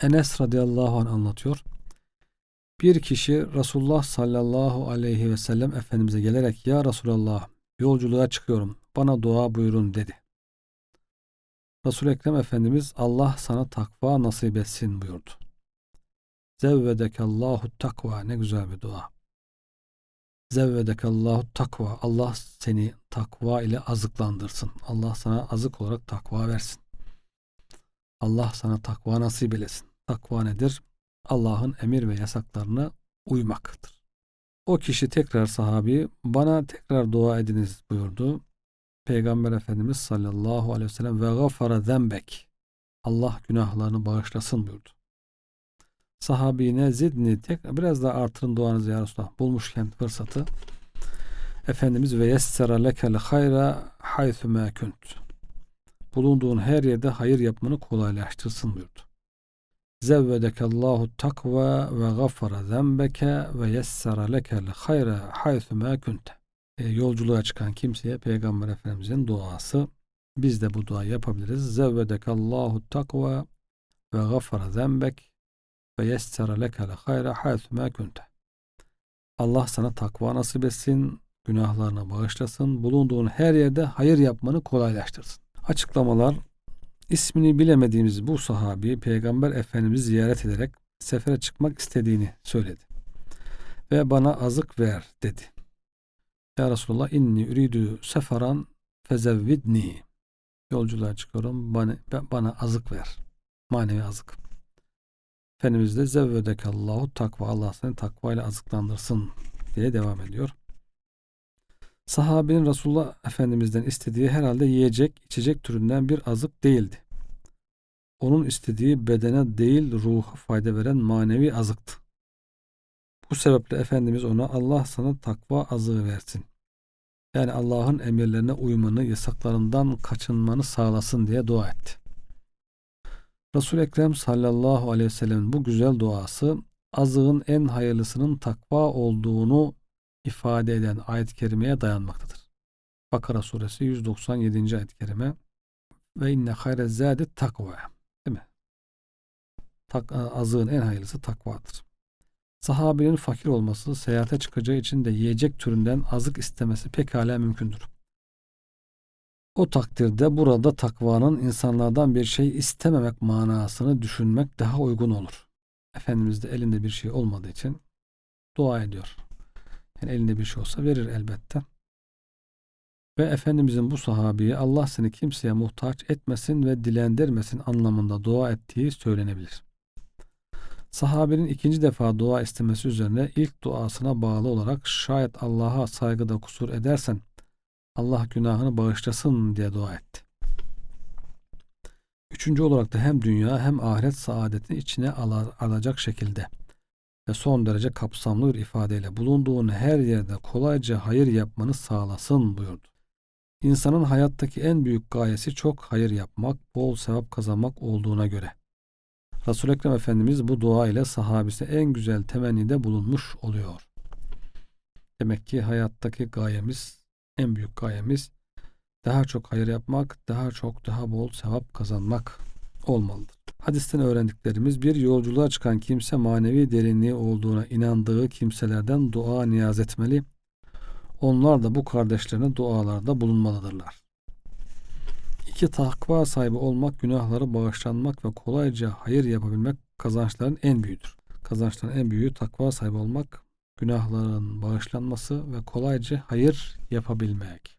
Enes radıyallahu anh anlatıyor. Bir kişi Resulullah sallallahu aleyhi ve sellem Efendimiz'e gelerek Ya Resulallah yolculuğa çıkıyorum bana dua buyurun dedi. Resul-i Ekrem Efendimiz Allah sana takva nasip etsin buyurdu. Zevvedekallahu takva ne güzel bir dua. Zevvedekallahu takva Allah seni takva ile azıklandırsın. Allah sana azık olarak takva versin. Allah sana takva nasip eylesin. Takva nedir? Allah'ın emir ve yasaklarına uymaktır. O kişi tekrar sahabi bana tekrar dua ediniz buyurdu. Peygamber Efendimiz sallallahu aleyhi ve sellem ve gafara zembek Allah günahlarını bağışlasın buyurdu. Sahabine zidni tek biraz daha artırın duanızı ya Resulallah bulmuşken fırsatı Efendimiz ve yessera lekel hayra haythu ma bulunduğun her yerde hayır yapmanı kolaylaştırsın buyurdu. Zevvedekallahu takva ve gafara zembeke ve yessera lekel hayra haythu ma kunte. E, yolculuğa çıkan kimseye Peygamber Efendimizin duası. Biz de bu duayı yapabiliriz. Zevvedekallahu takva ve gafara zembek ve yessera lekel hayra haythu ma kunte. Allah sana takva nasip etsin, günahlarını bağışlasın, bulunduğun her yerde hayır yapmanı kolaylaştırsın. Açıklamalar ismini bilemediğimiz bu sahabi Peygamber Efendimizi ziyaret ederek sefere çıkmak istediğini söyledi. Ve bana azık ver dedi. Ya Resulallah inni üridü seferan fezevvidni. Yolculuğa çıkıyorum bana, bana azık ver. Manevi azık. Efendimiz de zevvedekallahu takva Allah seni takva ile azıklandırsın diye devam ediyor. Sahabinin Resulullah Efendimiz'den istediği herhalde yiyecek, içecek türünden bir azık değildi. Onun istediği bedene değil ruha fayda veren manevi azıktı. Bu sebeple Efendimiz ona Allah sana takva azığı versin. Yani Allah'ın emirlerine uymanı, yasaklarından kaçınmanı sağlasın diye dua etti. Resul-i Ekrem sallallahu aleyhi ve sellem bu güzel duası azığın en hayırlısının takva olduğunu ifade eden ayet-i kerimeye dayanmaktadır. Bakara suresi 197. ayet-i kerime ve inne hayre zâdi takva değil mi? Tak, azığın en hayırlısı takvadır. Sahabinin fakir olması, seyahate çıkacağı için de yiyecek türünden azık istemesi pekala mümkündür. O takdirde burada takvanın insanlardan bir şey istememek manasını düşünmek daha uygun olur. Efendimiz de elinde bir şey olmadığı için dua ediyor. Yani elinde bir şey olsa verir elbette. Ve Efendimizin bu sahabiye Allah seni kimseye muhtaç etmesin ve dilendirmesin anlamında dua ettiği söylenebilir. Sahabenin ikinci defa dua istemesi üzerine ilk duasına bağlı olarak şayet Allah'a saygıda kusur edersen Allah günahını bağışlasın diye dua etti. Üçüncü olarak da hem dünya hem ahiret saadetini içine alacak şekilde ve son derece kapsamlı bir ifadeyle bulunduğun her yerde kolayca hayır yapmanı sağlasın buyurdu. İnsanın hayattaki en büyük gayesi çok hayır yapmak, bol sevap kazanmak olduğuna göre. Resul-i Ekrem Efendimiz bu dua ile sahabisi en güzel temennide bulunmuş oluyor. Demek ki hayattaki gayemiz, en büyük gayemiz daha çok hayır yapmak, daha çok daha bol sevap kazanmak olmalıdır. Hadisten öğrendiklerimiz bir yolculuğa çıkan kimse manevi derinliği olduğuna inandığı kimselerden dua niyaz etmeli. Onlar da bu kardeşlerine dualarda bulunmalıdırlar. İki takva sahibi olmak, günahları bağışlanmak ve kolayca hayır yapabilmek kazançların en büyüğüdür. Kazançların en büyüğü takva sahibi olmak, günahların bağışlanması ve kolayca hayır yapabilmek.